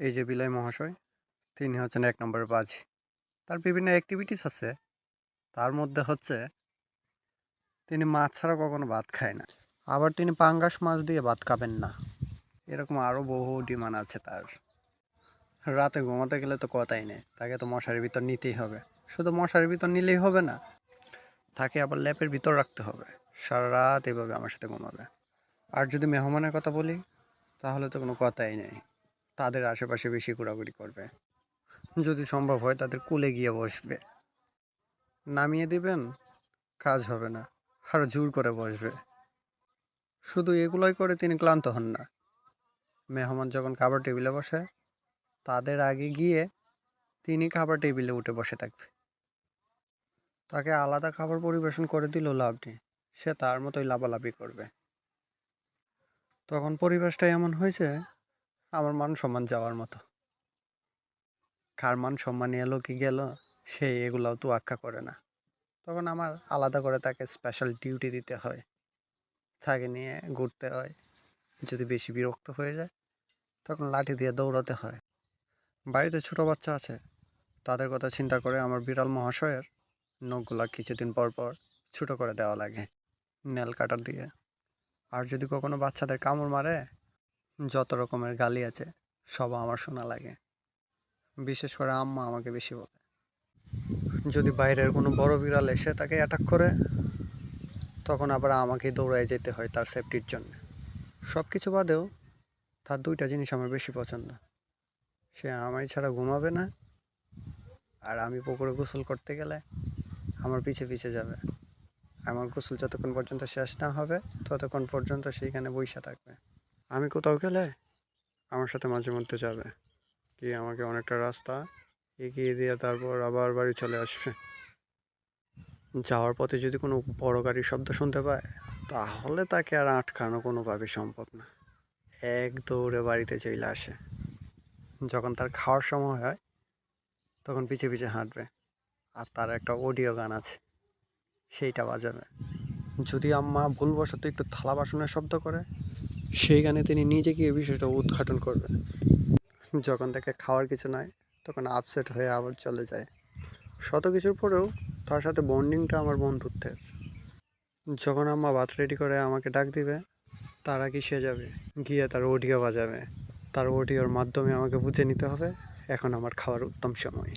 এই যে বিলাই মহাশয়, তিনি হচ্ছেন এক নম্বরের বাজি। তার বিভিন্ন অ্যাক্টিভিটিস আছে। তার মধ্যে হচ্ছে, তিনি মাছ ছাড়া কখনো ভাত খায় না। আবার তিনি পাঙ্গাস মাছ দিয়ে ভাত খাবেন না। এরকম আরও বহু ডিমান্ড আছে তার। রাতে ঘুমাতে গেলে তো কথাই নেই। তাকে তো মশারির ভিতর নিতেই হবে। শুধু মশারির ভিতর নিলেই হবে না, তাকে আবার ল্যাপের ভিতর রাখতে হবে। সারা রাত এভাবে আমার সাথে ঘুমাবে। আর যদি মেহমানের কথা বলি, তাহলে তো কোনো কথাই নেই। তাদের আশেপাশে বেশি ঘোরাঘুরি করবে। যদি সম্ভব হয় তাদের কুলে গিয়ে বসবে। নামিয়ে দিবেন, কাজ হবে না, আর জোর করে বসবে। শুধু এগুলোই করে তিনি ক্লান্ত হন না। মেহমান যখন খাবার টেবিলে বসে, তাদের আগে গিয়ে তিনি খাবার টেবিলে উঠে বসে থাকবে। তাকে আলাদা খাবার পরিবেশন করে দিলেও লাভ নেই সে তার মতোই লাভালাভি করবে। তখন পরিবেশটা এমন হয়েছে আমার মান সম্মান যাওয়ার মতো। কার মান সম্মান এলো কি গেল, সে এগুলাও তো আক্কা করে না। তখন আমার আলাদা করে তাকে স্পেশাল ডিউটি দিতে হয়। তাকে নিয়ে ঘুরতে হয়। যদি বেশি বিরক্ত হয়ে যায়, তখন লাঠি দিয়ে দৌড়াতে হয়। বাড়িতে ছোট বাচ্চা আছে। তাদের কথা চিন্তা করে আমার বিড়াল মহাশয়ের নখগুলা কিছুদিন পর পর ছোটো করে দেওয়া লাগে, নেল কাটার দিয়ে। আর যদি কখনো বাচ্চাদের কামড় মারে যত রকমের গালি আছে, সব আমার শোনা লাগে। বিশেষ করে আম্মা আমাকে বেশি বলে। যদি বাইরের কোনো বড় বিড়াল এসে তাকে অ্যাটাক করে, তখন আবার আমাকে দৌড়ায় যেতে হয় তার সেফটির জন্য। সব কিছু বাদেও তার দুইটা জিনিস আমার বেশি পছন্দ। সে আমায় ছাড়া ঘুমাবে না, আর আমি পুকুরে গোসল করতে গেলে আমার পিছে পিছে যাবে। আমার গোসল যতক্ষণ পর্যন্ত শেষ না হবে, ততক্ষণ পর্যন্ত সেইখানে বইসা থাকবে। আমি কোথাও গেলে আমার সাথে মাঝে মধ্যে যাবে। কি আমাকে অনেকটা রাস্তা এগিয়ে দিয়ে তারপর আবার বাড়ি চলে আসবে। যাওয়ার পথে যদি কোনো বড় গাড়ির শব্দ শুনতে পায়, তাহলে তাকে আর আটকানো কোনোভাবে সম্ভব না। এক দৌড়ে বাড়িতে চলে আসে। যখন তার খাওয়ার সময় হয়, তখন পিছে পিছে হাঁটবে। আর তার একটা অডিও গান আছে, সেইটা বাজাবে। যদি আম্মা ভুলবশত একটু থালা বাসনের শব্দ করে সেই গানে তিনি নিজে গিয়ে বিষয়টা উদ্ঘাটন করবে যখন তাকে খাওয়ার কিছু নাই, তখন আপসেট হয়ে আবার চলে যায়। শত কিছুর পরেও তার সাথে বন্ডিংটা আমার বন্ধুত্বের। যখন আম্মা ভাত রেডি করে আমাকে ডাক দিবে, তার আগে সে যাবে? গিয়ে তার অডিও বাজাবে। তার অডিওর মাধ্যমে আমাকে বুঝে নিতে হবে, এখন আমার খাওয়ার উত্তম সময়।